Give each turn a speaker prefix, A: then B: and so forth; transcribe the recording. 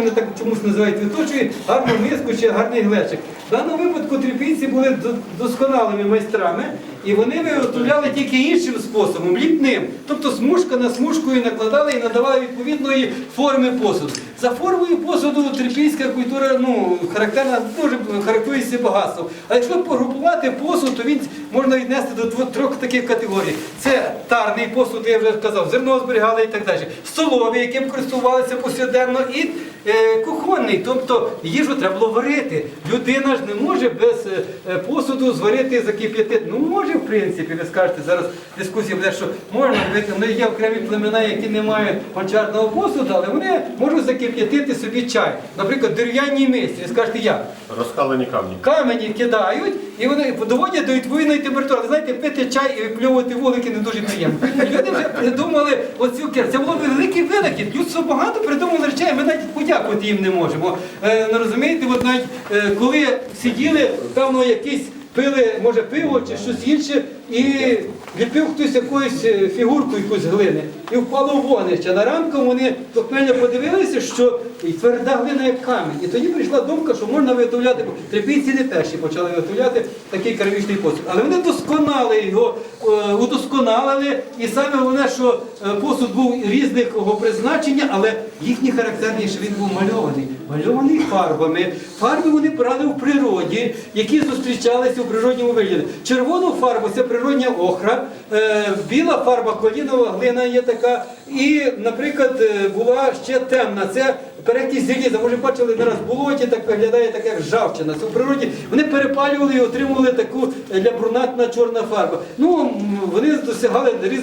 A: вони так чомусь називають виточує гарну миску чи гарний глечик. В даному випадку трипільці були досконалими майстрами, і вони виготовляли тільки іншим способом, ліпним. Тобто смужка на смужкою накладали і надавали відповідної форми посуду. За формою посуду трипільська культура ну, характерна, дуже характерується багатством. А якщо погрупувати посуд, то він можна віднести до дво- трьох таких категорій. Це тарний посуд, я вже сказав, зерно зберігали і так далі. Столовий, яким користувалися повсякденно, і е, кухонний, тобто їжу треба було варити. Людина ж не може без е, посуду зварити, закип'ятити. Ну може, в принципі, ви скажете, зараз дискусія буде, що можна варити. Ну, є окремі племена, які не мають гончарного посуду, але вони можуть закип'ятити собі чай. Наприклад, дерев'яній мисці. Ви скажете, як?
B: Розкалені камні.
A: камені кидають, і вони доводять до відповідної температури. Ви знаєте, пити чай і випльовувати вулики не дуже приємно. Люди вже придумали оцю кер. Це було великий винахід. Людство багато придумали речей, ми навіть подякувати їм не можемо. Е, ну, розумієте, от навіть е, коли сиділи, певно, якісь пили, може, пиво чи щось інше, і ліпив хтось якусь е, фігурку якусь глини. І впало в вогнище. На ранку вони похмельно подивилися, що тверда глина як камінь. І тоді прийшла думка, що можна виготовляти, трипійці не перші почали виготовляти такий керамічний посуд. Але вони досконали його, е, удосконалили, і саме головне, що е, посуд був різного призначення, але їхній характерніше він був мальований. Мальований фарбами. Фарби вони брали в які зустрічалися у природньому вигляді. Червону фарбу це природня охра, е, біла фарба колінова глина є така. І, наприклад, е, була ще темна. Це перекись заліза. Може, бачили зараз в болоті, так виглядає так, як ржавчина. Це в природі вони перепалювали і отримували таку е, ля брунатна чорна фарба. Ну, вони досягали різ-